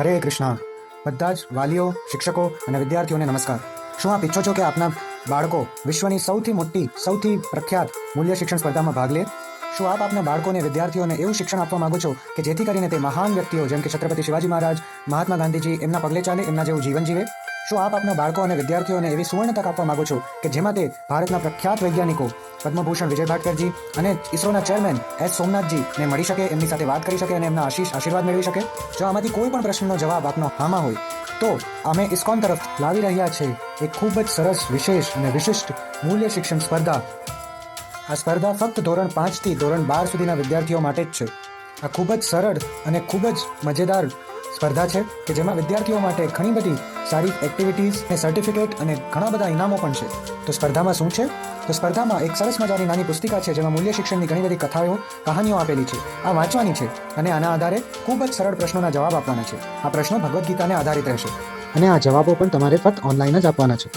હરે કૃષ્ણ. બધા જ વાલીઓ, શિક્ષકો અને વિદ્યાર્થીઓને નમસ્કાર. શું આપ ઈચ્છો છો કે આપના બાળકો વિશ્વની સૌથી મોટી, સૌથી પ્રખ્યાત મૂલ્ય શિક્ષણ સ્પર્ધામાં ભાગ લે? શું આપ આપના બાળકોને, વિદ્યાર્થીઓને એવું શિક્ષણ આપવા માગો છો કે જેથી કરીને તે મહાન વ્યક્તિઓ, જેમ કે છત્રપતિ શિવાજી મહારાજ, મહાત્મા ગાંધીજી, એમના પગલે ચાલે, એમના જેવું જીવન જીવે? શું આપ આપના બાળકો અને વિદ્યાર્થીઓને એવી સુવર્ણ તક આપવા માંગો છો કે જેમાં તે ભારતના પ્રખ્યાત વૈજ્ઞાનિકો પદ્મભૂષણ વિજય ભાટકરજી અને ઇસરોના ચેરમેન એસ સોમનાથજી ને મળી શકે, એમની સાથે વાત કરી શકે અને એમના આશીષ આશીર્વાદ મેળવી શકે? જો આમાંથી કોઈ પણ પ્રશ્નનો જવાબ આપનો હામાં હોય, તો અમે ઇસ્કોન તરફ લાવી રહ્યા છે એક ખૂબ જ સરસ, વિશેષ અને વિશિષ્ટ મૂલ્ય શિક્ષણ સ્પર્ધા. આ સ્પર્ધા ફક્ત ધોરણ પાંચથી ધોરણ બાર સુધીના વિદ્યાર્થીઓ માટે જ છે. આ ખૂબ જ સરળ અને ખૂબ જ મજેદાર સ્પર્ધા છે કે જેમાં વિદ્યાર્થીઓ માટે ઘણી બધી સારી એક્ટિવિટીઝ અને સર્ટિફિકેટ અને ઘણા બધા ઇનામો પણ છે. તો સ્પર્ધામાં શું છે? તો સ્પર્ધામાં એક સરસ મજાની નાની પુસ્તિકા છે જેમાં મૂલ્ય શિક્ષણની ઘણી બધી કથાઓ, કહાનીઓ આપેલી છે. આ વાંચવાની છે અને આના આધારે ખૂબ જ સરળ પ્રશ્નોના જવાબ આપવાના છે. આ પ્રશ્નો ભગવદ્ ગીતાને આધારિત રહેશે. અને આ જવાબો પણ તમારે ફક્ત ઓનલાઈન જ આપવાના છે.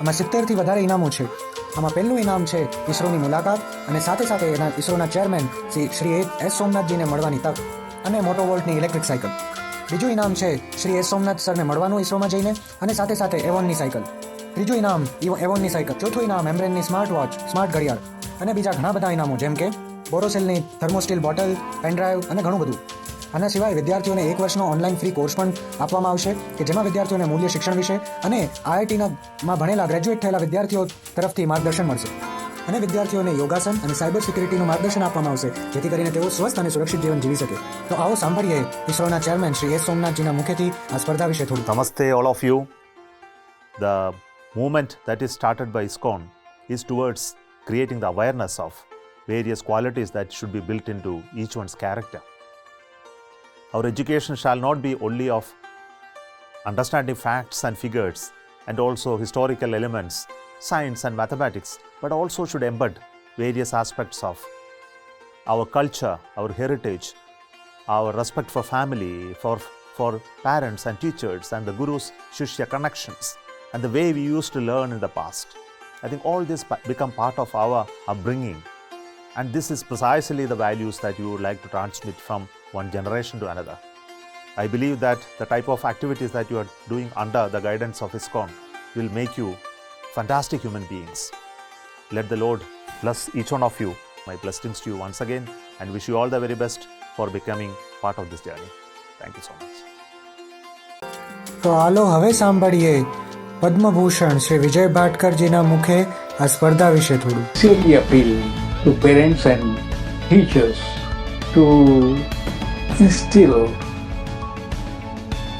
આમાં સિત્તેરથી વધારે ઇનામો છે. આમાં પહેલું ઇનામ છે ઇસરોની મુલાકાત અને સાથે સાથે એના ઇસરોના ચેરમેન શ્રી શ્રી એસ સોમનાથજીને મળવાની તક અને મોટો વોલ્ટની ઇલેક્ટ્રિક સાયકલ બીજું ઇનામ છે, શ્રી એસ સોમનાથ સરને મળવાનું ઇસરોમાં જઈને અને સાથે સાથે એવોનની સાયકલ. ત્રીજું ઇનામ એવોનની સાયકલ. ચોથું ઇનામ, એમબ્રેનની સ્માર્ટ વોચ, સ્માર્ટ ઘડિયાળ. અને બીજા ઘણા બધા ઇનામો, જેમ કે બોરોસેલની થર્મોસ્ટીલ બોટલ, પેનડ્રાઈવ અને ઘણું બધું. આના સિવાય વિદ્યાર્થીઓને એક વર્ષનો ઓનલાઈન ફ્રી કોર્સ પણ આપવામાં આવશે, કે જેમાં વિદ્યાર્થીઓને મૂલ્ય શિક્ષણ વિશે અને આઈઆઈટીના માં ભણેલા, ગ્રેજ્યુએટ થયેલા વિદ્યાર્થીઓ તરફથી માર્ગદર્શન મળશે. અને વિદ્યાર્થીઓને યોગાસન અને સાયબર સિક્યુરિટીનું માર્ગદર્શન આપવામાં આવશે જેથી કરીને તેઓ સ્વસ્થ અને સુરક્ષિત જીવન જીવી શકે તો આવો સાંભળીએ ઇસરોના ચેરમેન શ્રી એસ સોમનાથજીના મુખેથી આ સ્પર્ધા વિશે થોડું Namaste, all of you. The movement that is started by ISKCON is towards creating the awareness of various qualities that should be built into each one's character. Our education shall not be only of understanding facts and figures and also historical elements, science and mathematics, but also should embed various aspects of our culture, our heritage, our respect for family, for, for parents and teachers, and the Guru's Shishya connections, and the way we used to learn in the past. I think all this become part of our upbringing. And this is precisely the values that you would like to transmit from one generation to another. I believe that the type of activities that you are doing under the guidance of ISKCON will make you fantastic human beings. Let the Lord bless each one of you. My blessings to you once again and wish you all the very best for becoming part of this journey. Thank you so much. તો હાલો હવે સાંભળીએ પદ્મભૂષણ શ્રી વિજય ભાટકરજીના મુખે આ સ્પર્ધા વિશે થોડું sincerely appeal to parents and teachers to instill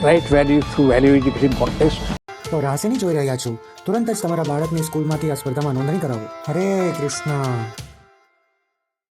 right values through value education contest. તો રાશિની જોઈ રહ્યા છું. તુરંત જ તમારા બાળકની સ્કૂલમાંથી આ સ્પર્ધામાં નોંધણી કરાવો. હરે કૃષ્ણ.